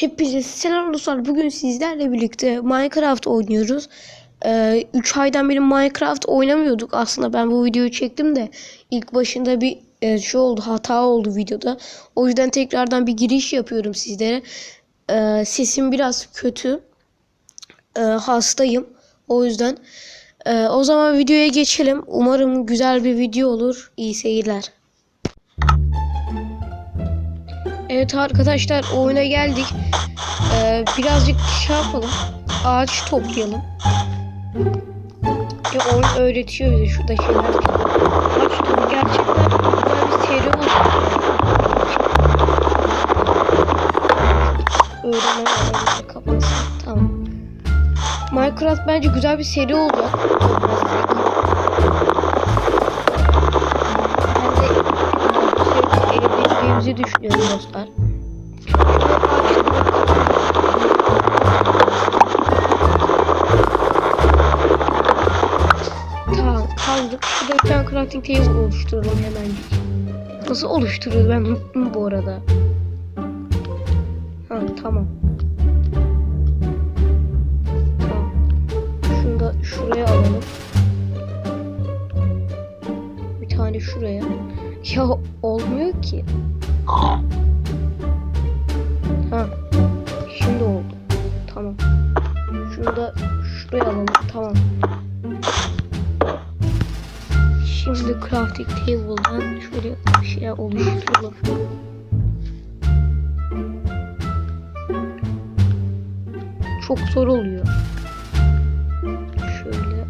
Hepinize selam dostlar. Bugün sizlerle birlikte Minecraft oynuyoruz. 3 aydan beri Minecraft oynamıyorduk. Aslında ben bu videoyu çektim de ilk başında bir e, şey oldu, hata oldu videoda. O yüzden tekrardan bir giriş yapıyorum sizlere. E, sesim biraz kötü. E, hastayım. O yüzden e, o zaman videoya geçelim. Umarım güzel bir video olur. İyi seyirler. Evet arkadaşlar oyuna geldik. Ee, birazcık şey yapalım. Ağaç toplayalım. Ya oyun öğretiyor bize şurada şeyler. Ağaç topu gerçekten güzel bir seri oldu. Öğrenme alanını kapatsın. Tamam. Minecraft bence güzel bir seri olacak. Ben de eğleneceğimizi düşünüyorum dostlar. Crafting table oluşturalım hemencik. Nasıl oluşturuyoruz ben unuttum bu arada. Ha tamam. Tamam. Şunu da şuraya alalım. Bir tane şuraya. Ya olmuyor ki. Ha. Şimdi oldu. Tamam. Şunu da şuraya alalım. Tamam. Crafting table'dan şöyle bir şeyler oluşturalım. Çok zor oluyor. Şöyle.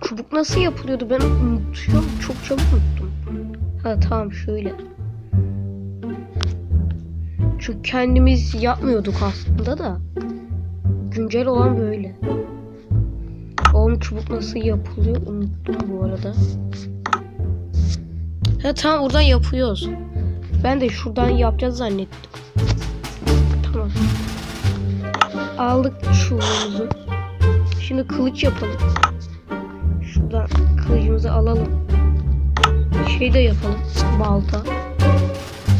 Çubuk nasıl yapılıyordu ben unutuyorum. Çok çabuk unuttum. Ha tamam şöyle. Çünkü kendimiz yapmıyorduk aslında da. Güncel olan böyle. Çubuk nasıl yapılıyor unuttum bu arada. Ha tamam buradan yapıyoruz. Ben de şuradan yapacağız zannettim. Tamam. Aldık çubuğumuzu. Şimdi kılıç yapalım. Şuradan kılıcımızı alalım. Şey de yapalım. Balta.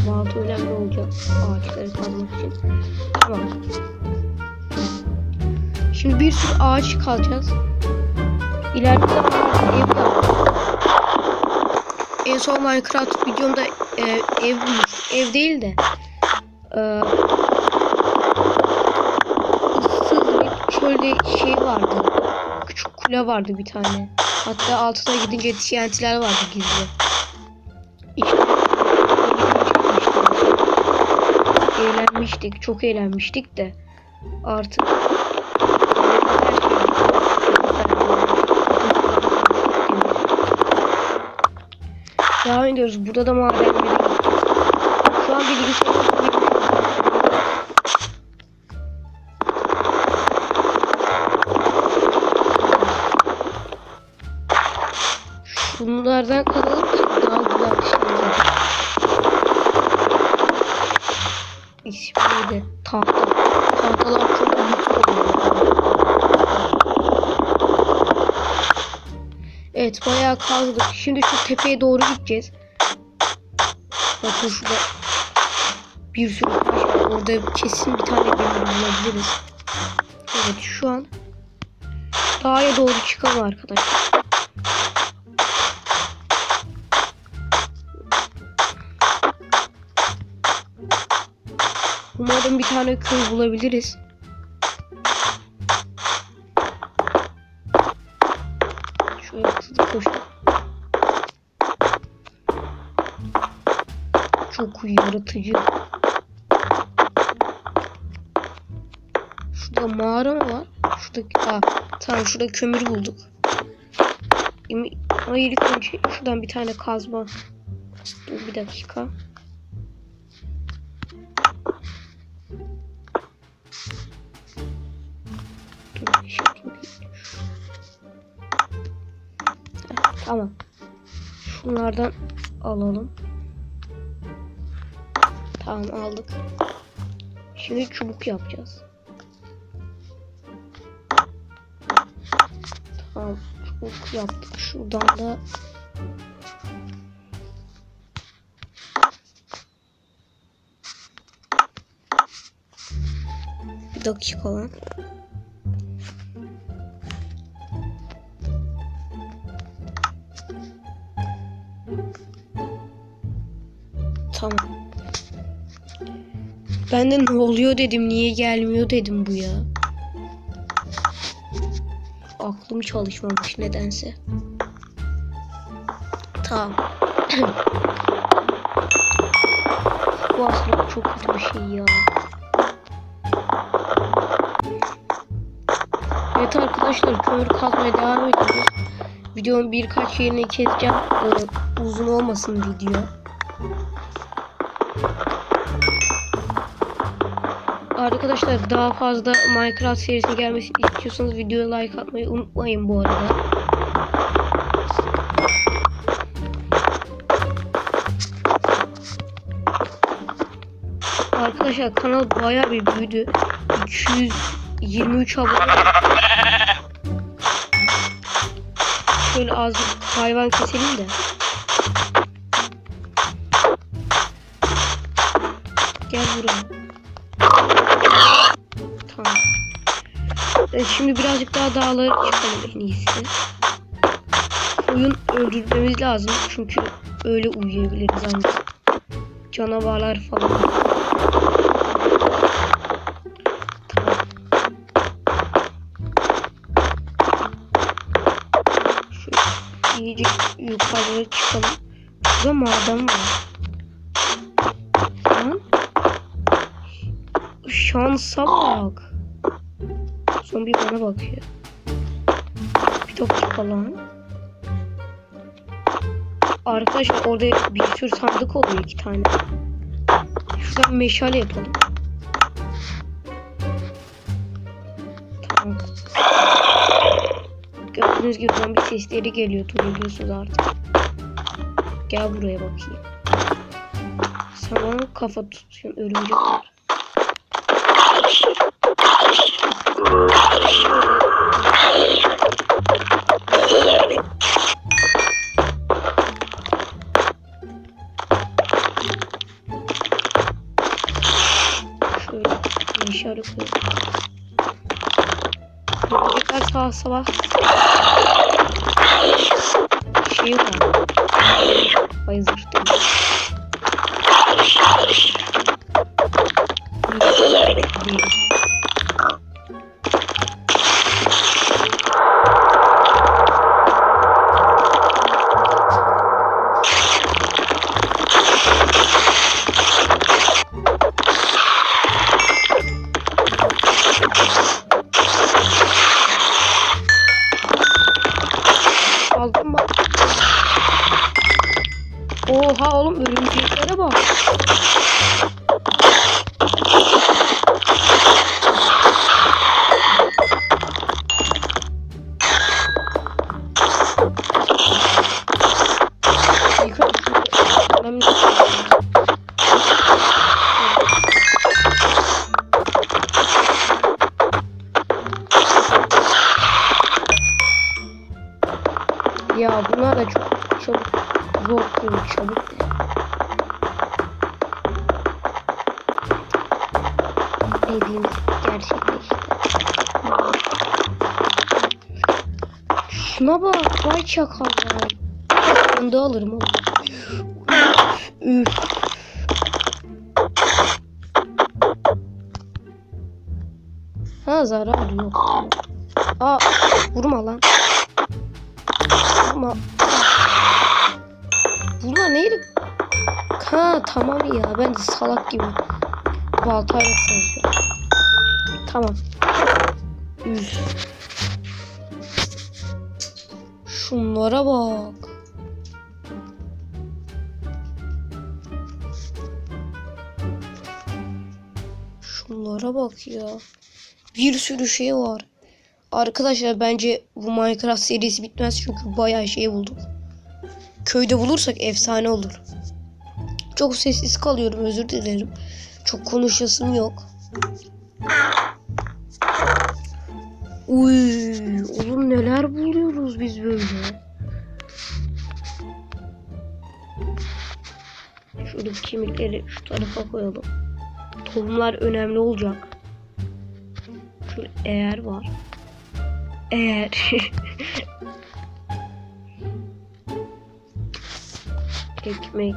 Balta önemli olacak. Ağaçları kazmak için. Tamam. Şimdi bir sürü ağaç kalacağız. İleride de ev yapacağız. En son Minecraft videomda e, ev. Ev değil de e, ıssız bir şöyle şey vardı. Küçük kule vardı bir tane. Hatta altına gidince TNT'ler vardı gizli. Eğlenmiştik. Çok eğlenmiştik de artık Devam ediyoruz. Burada da madenleri Şu an bilgisayar Evet bayağı kazdık. Şimdi şu tepeye doğru gideceğiz. Bakın şurada bir sürü taş var. Orada kesin bir tane demir bulabiliriz. Evet şu an dağa doğru çıkalım arkadaşlar. Umarım bir tane köy bulabiliriz. Çok yaratıcı. Şurada mağara mı var? Şurada, aa, tamam şurada kömür bulduk. Ama ilk önce şuradan bir tane kazma. Dur bir dakika. Şimdi. Tamam. Şunlardan alalım. Tamam aldık. Şimdi çubuk yapacağız. Tamam çubuk yaptık. Şuradan da Bir dakika lan. Tamam. Ben de ne oluyor dedim. Niye gelmiyor dedim bu ya. Aklım çalışmamış nedense. Tamam. bu aslında çok kötü bir şey ya. Evet arkadaşlar kömür kazmaya devam ediyoruz. Videonun birkaç yerini keseceğim. Ee, uzun olmasın video. Arkadaşlar daha fazla Minecraft serisi gelmesini istiyorsanız videoya like atmayı unutmayın bu arada. Arkadaşlar kanal bayağı bir büyüdü. 223 abone. Şöyle az hayvan keselim de. Gel buraya. Tamam. Evet, şimdi birazcık daha dağlara çıkalım en iyisi. Koyun öldürmemiz lazım çünkü öyle uyuyabiliriz ancak. Canavarlar falan. Tamam. Şöyle iyice çıkalım. Burada maden var. Şansa bak. Zombi bana bakıyor. Bir dakika lan. Arkadaşlar orada bir sürü sandık oluyor iki tane. Şuradan meşale yapalım. Tamam. Gördüğünüz gibi zombi sesleri geliyor. Duyuyorsunuz artık. Gel buraya bakayım. Sen bana kafa tutuyorsun örümcek var. Meşale koyalım. Örümcekler sabah sabah şey var. Ay zırh değil. Değil. Aldın mı? Oha oğlum örümceklere çabuk zor kırıyor çabuk. Dediğimiz gerçekleşti. Şuna bak vay çakallar. Onu da alırım oğlum. Üf. Ha zarar yok. Aa vurma lan. Vurma. Neydi? Ha tamam ya ben de salak gibi. Baltayla konuşuyorum. Tamam. Üf. Şunlara bak. Şunlara bak ya. Bir sürü şey var. Arkadaşlar bence bu Minecraft serisi bitmez çünkü bayağı şey bulduk. Köyde bulursak efsane olur. Çok sessiz kalıyorum özür dilerim. Çok konuşasım yok. Uy, oğlum neler buluyoruz biz böyle. Şuradaki kemikleri şu tarafa koyalım. Tohumlar önemli olacak. Şöyle eğer var. Eğer. Ekmek.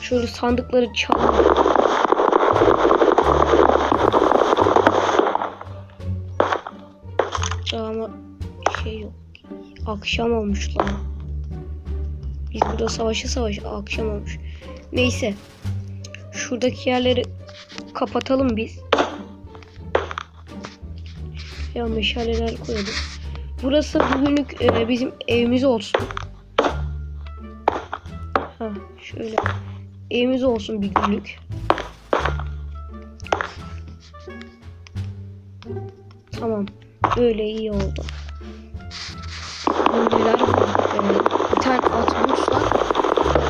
Şöyle sandıkları çalalım. Ama şey yok. Akşam olmuş lan. Biz burada savaşa savaşa akşam olmuş. Neyse. Şuradaki yerleri kapatalım biz. Ya meşaleler koyalım. Burası bugünlük e, bizim evimiz olsun. Ha şöyle. Evimiz olsun bir günlük. Tamam. Böyle iyi oldu. Var? Ee, bir tane at bulursak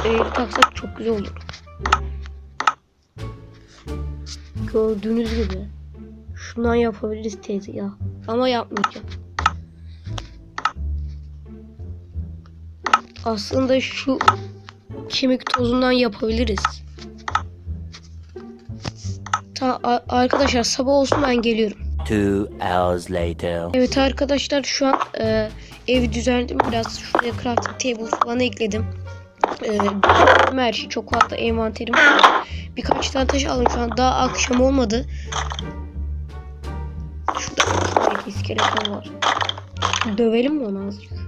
e, taksak çok güzel olur. Gördüğünüz gibi. Şundan yapabiliriz ya. Ama yapmayacağım. Aslında şu kemik tozundan yapabiliriz. Ta arkadaşlar sabah olsun ben geliyorum. Two hours later. Evet arkadaşlar şu an e, evi düzenledim biraz. Şuraya crafting table falan ekledim. E, her şey çok fazla envanterim var. Birkaç tane taş aldım şu an. Daha akşam olmadı. Şurada bir iskeleton var. Dövelim mi onu azıcık?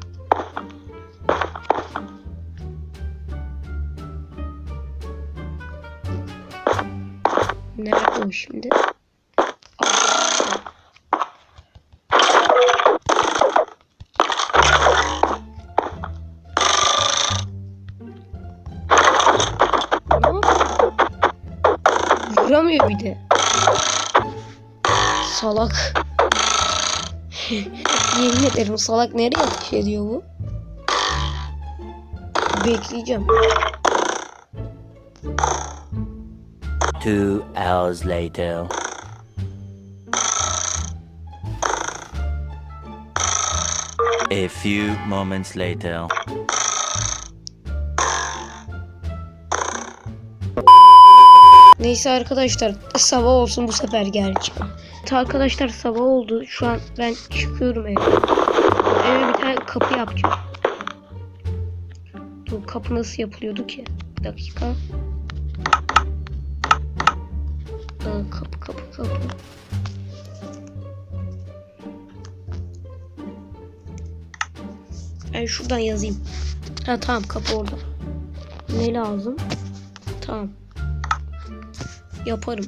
Nerede o şimdi? Vuramıyor bir de. Salak. Yemin ederim salak nereye atış ediyor bu? Bekleyeceğim. Two hours later. A few moments later. Neyse arkadaşlar sabah olsun bu sefer. Evet Arkadaşlar sabah oldu. Şu an ben çıkıyorum eve. Eve bir tane kapı yapacağım. Dur kapı nasıl yapılıyordu ki? Bir dakika. Aa, kapı kapı kapı. Ben şuradan yazayım. Ha tamam kapı orada. Ne lazım? Tamam. Yaparım.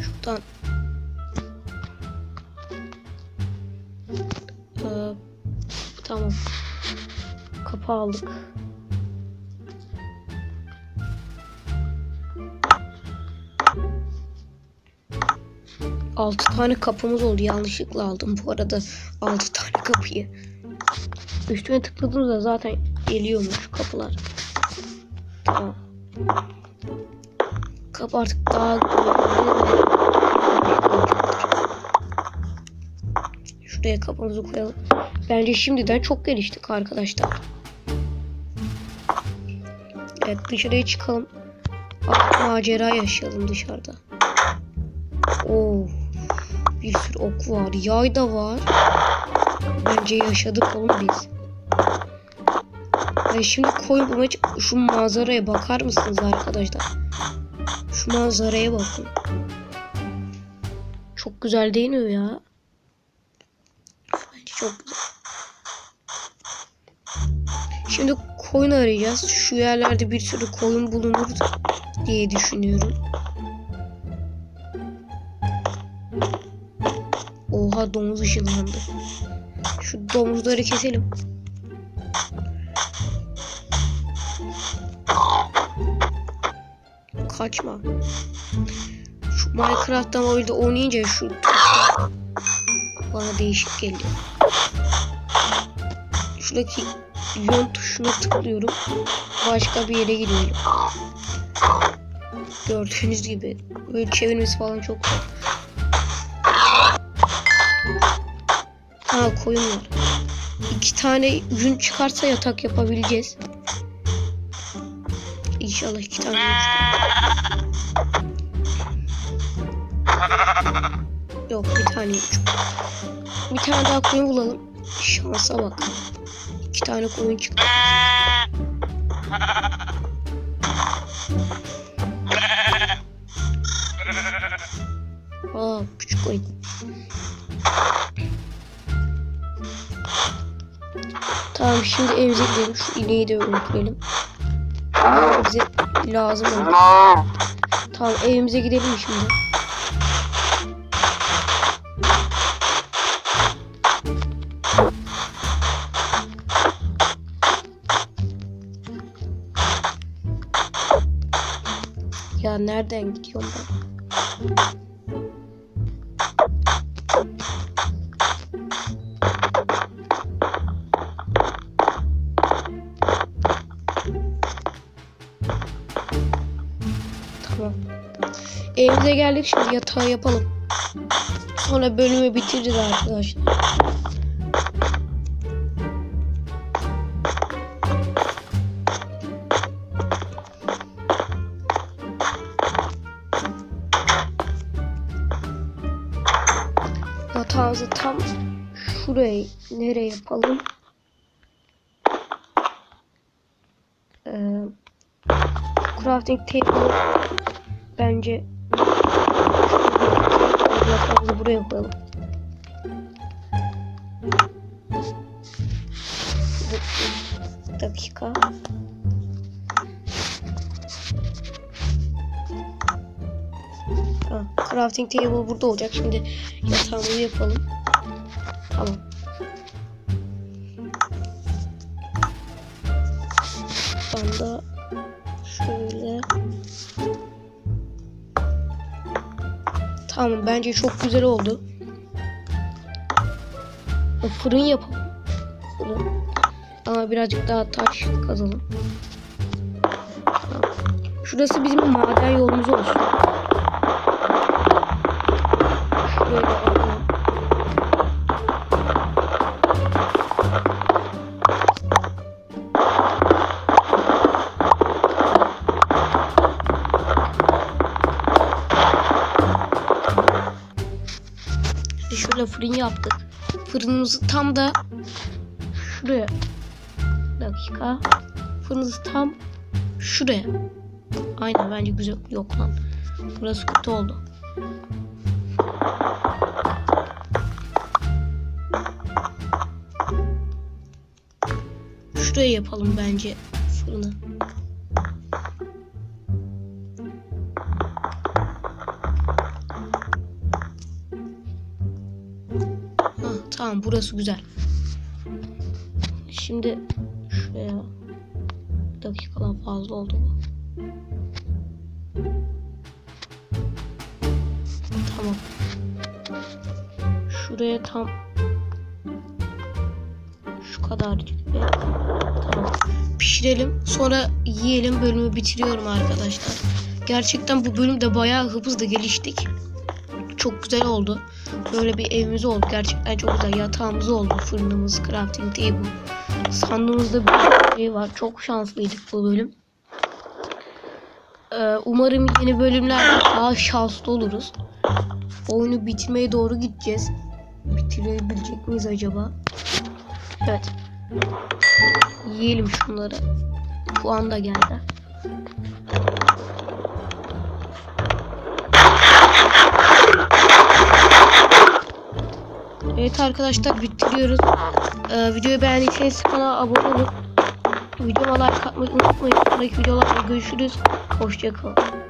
Şuradan. Ee, tamam. Kapı aldık. Altı tane kapımız oldu. Yanlışlıkla aldım bu arada. Altı tane kapıyı. Üstüne tıkladığımızda zaten geliyormuş kapılar. Tamam. Kapı artık daha Şuraya kapımızı koyalım. Bence şimdiden çok geliştik arkadaşlar. Evet dışarıya çıkalım. Artık macera yaşayalım dışarıda. Oo, bir sürü ok var. Yay da var. Bence yaşadık oğlum biz. Ben şimdi koyun bulmaya şu manzaraya bakar mısınız arkadaşlar? Şu manzaraya bakın. Çok güzel değil mi ya? Bence çok güzel. Şimdi koyun arayacağız. Şu yerlerde bir sürü koyun bulunur diye düşünüyorum. Oha domuz ışınlandı. Şu domuzları keselim. Kaçma. Şu Minecraft'tan oyunda oynayınca şu bana değişik geliyor. Şuradaki yön tuşuna tıklıyorum. Başka bir yere gidiyorum. Gördüğünüz gibi böyle çevirmesi falan çok. Ha koyun var. İki tane yün çıkarsa yatak yapabileceğiz. İnşallah iki tane. Yok bir tane yok. Bir tane daha koyun bulalım. Şansa bak. İki tane koyun çıktı. Aa küçük koyun. Tamam şimdi evimize gidelim. Şu ineği de öldürelim. Bize lazım olur. Tamam evimize gidelim şimdi. Ya nereden gidiyorum ben? Evimize geldik şimdi yatağı yapalım. Sonra bölümü bitiririz arkadaşlar. Yatağımızı tam şuraya nereye yapalım? Ee, crafting table bence yatağımızı buraya koyalım. Bir dakika. Ha, crafting table burada olacak. Şimdi yatağımızı yapalım. Tamam. Tamam bence çok güzel oldu. Fırın yapalım. Ama birazcık daha taş kazalım. Şurası bizim maden yolumuz olsun. Fırın yaptık. Fırınımızı tam da şuraya. Bir dakika. Fırınımızı tam şuraya. Aynen bence güzel. Yok lan. Burası kötü oldu. Şuraya yapalım bence tamam burası güzel. Şimdi şuraya bir dakikadan fazla oldu bu. Tamam. Şuraya tam şu kadarcık bir tamam. Pişirelim sonra yiyelim bölümü bitiriyorum arkadaşlar. Gerçekten bu bölümde bayağı hızlı geliştik. Çok güzel oldu. Böyle bir evimiz oldu. Gerçekten çok güzel. Yatağımız oldu. Fırınımız, crafting table. Sandığımızda bir şey var. Çok şanslıydık bu bölüm. Ee, umarım yeni bölümlerde daha şanslı oluruz. Oyunu bitirmeye doğru gideceğiz. Bitirebilecek miyiz acaba? Evet. Yiyelim şunları. Şu anda geldi. Evet arkadaşlar bitiriyoruz. Ee, videoyu beğendiyseniz kanala abone olun. Videoma like atmayı unutmayın. Sonraki videolarda görüşürüz. Hoşçakalın.